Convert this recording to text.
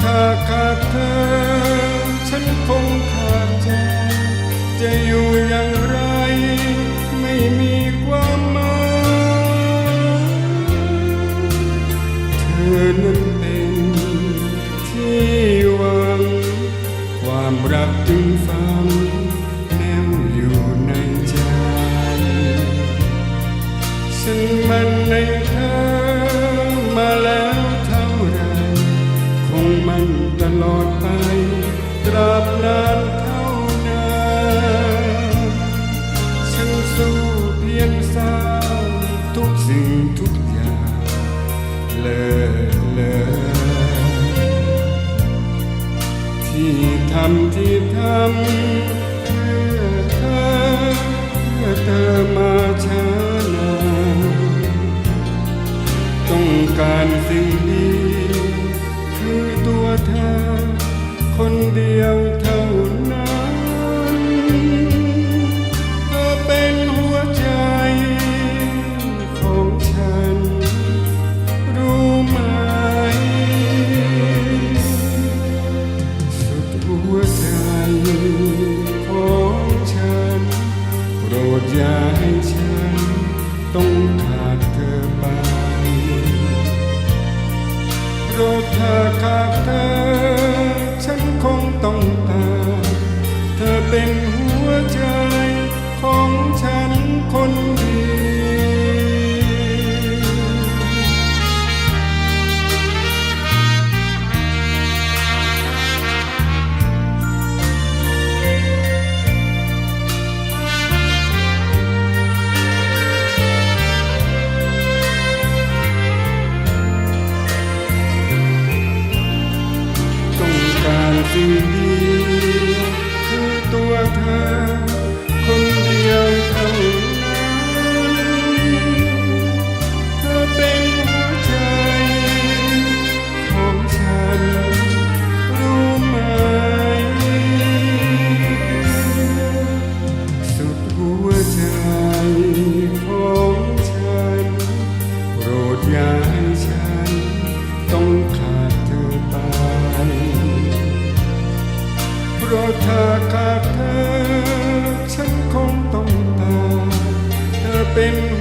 ถ้าขาดเธอ ฉันคงขาดใจ จะอยู่อย่างไร ไม่มีความหมายเธอนั้นเป็นที่หวัง ความรักจึงฟังแนวอยู่ในใจ ฉันมันใน ลอดไปตราบนานเท่านานฉันสู้เพียงสร้างทุกสิ่งทุกอย่างเลอเลยที่ทำที่ทำเพื่อเธอเพื่อเธอมาช้านานต้องการสิ่งดี คนเดียวเท่านั้นเธอเป็นหัวใจของฉัน รู้ไหม สุดหัวใจของฉัน โปรดอย่าให้ฉัน ต้องขาดเธอไป โปรดถ้าขาดเธอ ต้องตายเธอเป็นหัวใจของฉันคนเดียวต้องการสิ่งดี ตัาะถ้าขาดเธอ ฉันคงต้องตายเธอเป็น